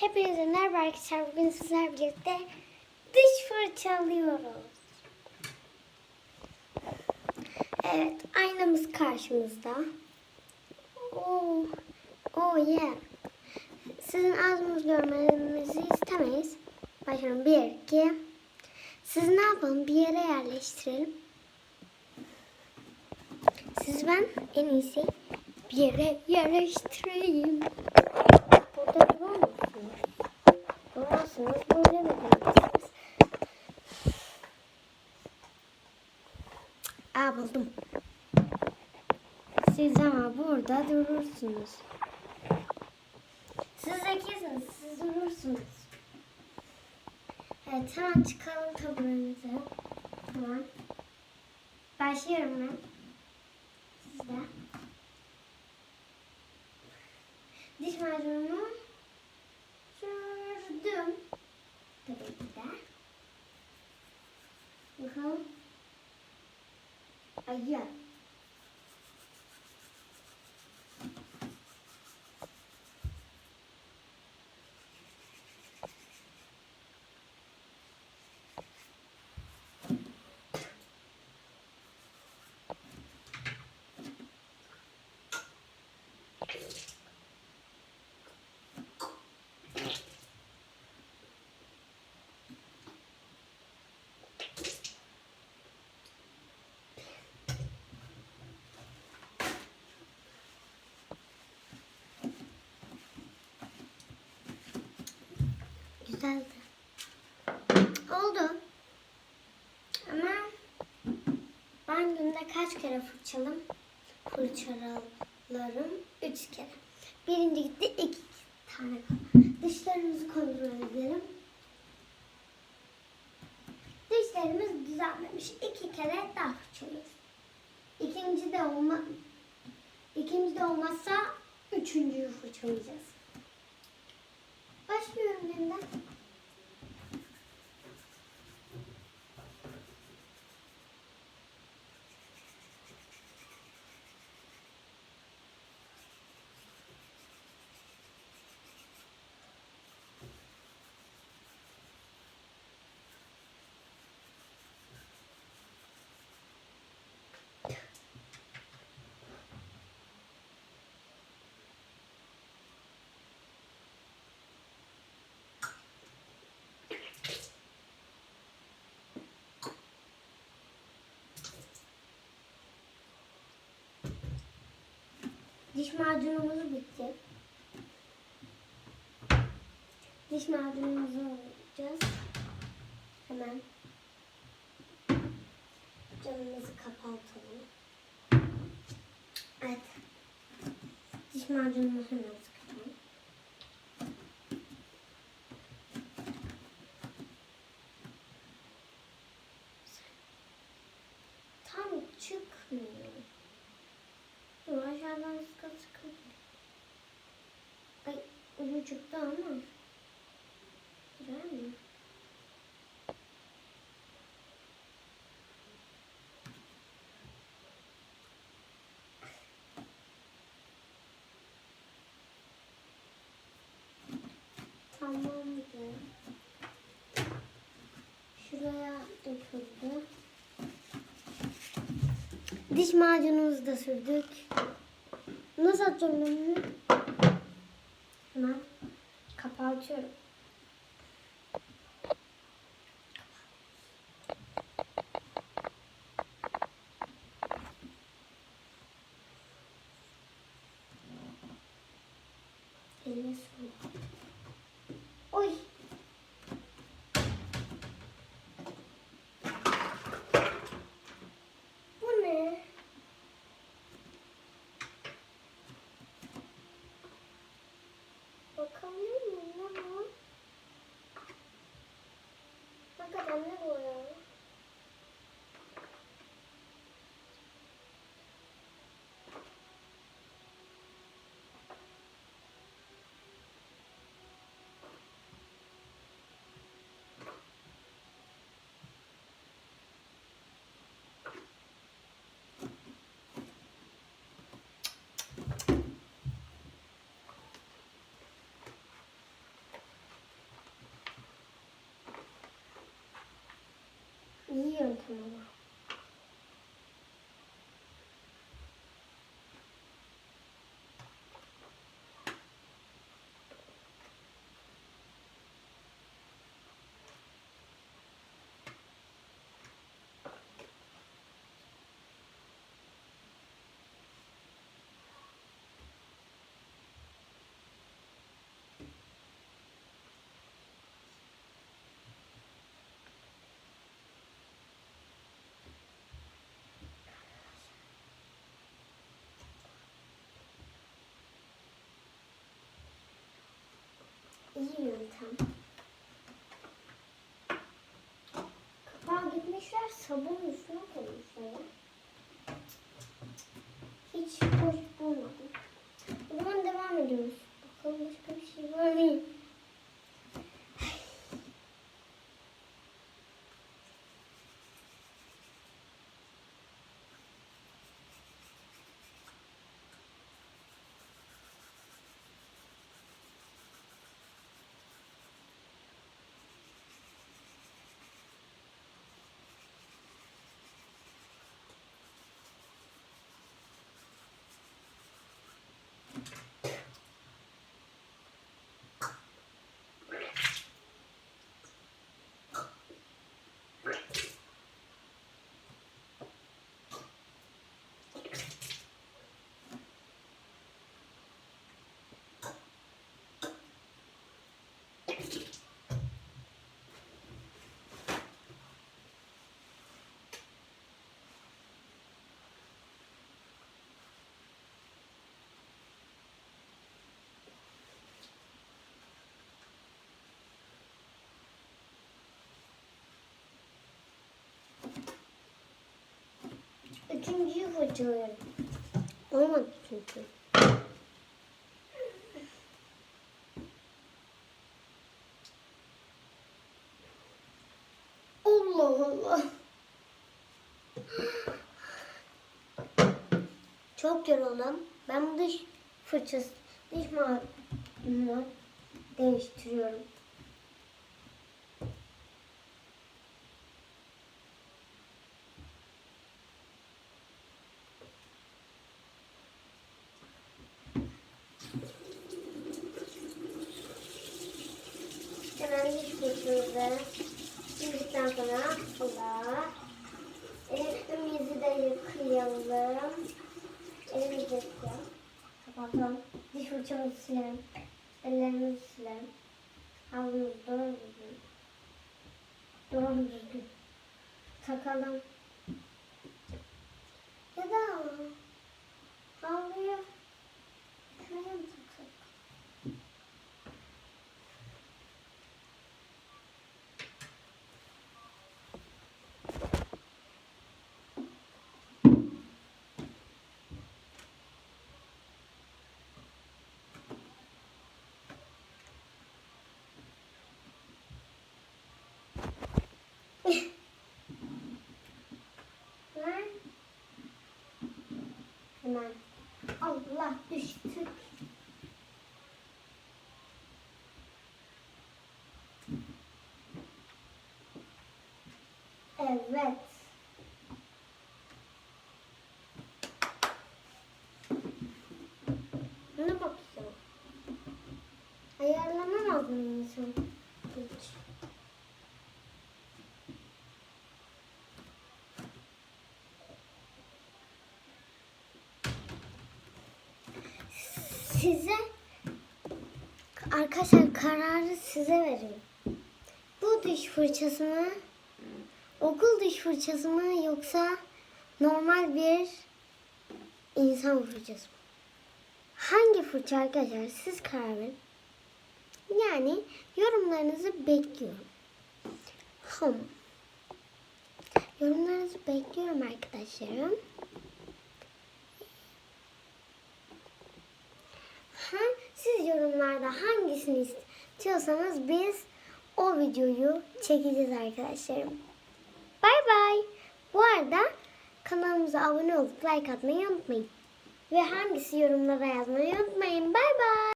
Hepinize merhaba arkadaşlar. Bugün sizler birlikte diş fırçalıyoruz. Evet, aynamız karşımızda. Oo, oh yeah. Sizin ağzınız görmenizi istemeyiz. Başlayalım. Bir, iki. Siz ne yapalım? Bir yere yerleştirelim. Siz ben en iyisi bir yere yerleştireyim. Burada durur Durmazsınız. Böyle de durmazsınız. Aa buldum. Siz ama burada durursunuz. Siz zekisiniz. Siz durursunuz. Evet hemen çıkalım taburemize. Hemen. Başlıyorum ben. Siz de. Diş macununu Ay ya. Ben günde kaç kere fırçalım? Fırçalarım üç kere. Birinci gitti iki tane kaldı. Dişlerimizi kontrol edelim. Dişlerimiz düzenlemiş. İki kere daha fırçalıyoruz. İkinci de olma ikinci de olmazsa üçüncüyü fırçalayacağız. Başlıyorum yeniden. Macunumuz bitti. Diş macunumuzu alacağız. Hemen camımızı kapatalım. Evet. Diş macunumuzu hemen sıkı. Ay ucu çıktı ama. Güzel mi? Tamamdır. Şuraya döküldü. Diş macunumuzu da sürdük. Nasıl atacağım ben bunu? Hemen kapatıyorum. Anne. Sabun üstüne Üçüncüyü fırçalıyorum. Olmadı çünkü. Allah Allah. Çok yoruldum. Ben bu dış fırçası, diş macunu değiştiriyorum. Hemen diş fırçamızı Yıktıktan sonra Allah. Elimizi de yıkayalım. Elimizi yıkayalım. Kapatalım. Diş fırçamızı silelim. Ellerimizi silelim. Havlumuzu doğru düzgün. Doğru düzgün. Takalım. Ya da havluyu şuraya mı taksak? Hemen. Hemen. Allah düştük. Evet. Ne bakıyorsun? Ayarlanamaz mı insan? Hiç. Size arkadaşlar kararı size vereyim. Bu diş fırçası mı? Okul diş fırçası mı yoksa normal bir insan fırçası mı? Hangi fırça arkadaşlar siz karar verin. Yani yorumlarınızı bekliyorum. Hım. Yorumlarınızı bekliyorum arkadaşlarım. Ha, siz yorumlarda hangisini istiyorsanız biz o videoyu çekeceğiz arkadaşlarım. Bay bay. Bu arada kanalımıza abone olup like atmayı unutmayın. Ve hangisi yorumlara yazmayı unutmayın. Bay bay.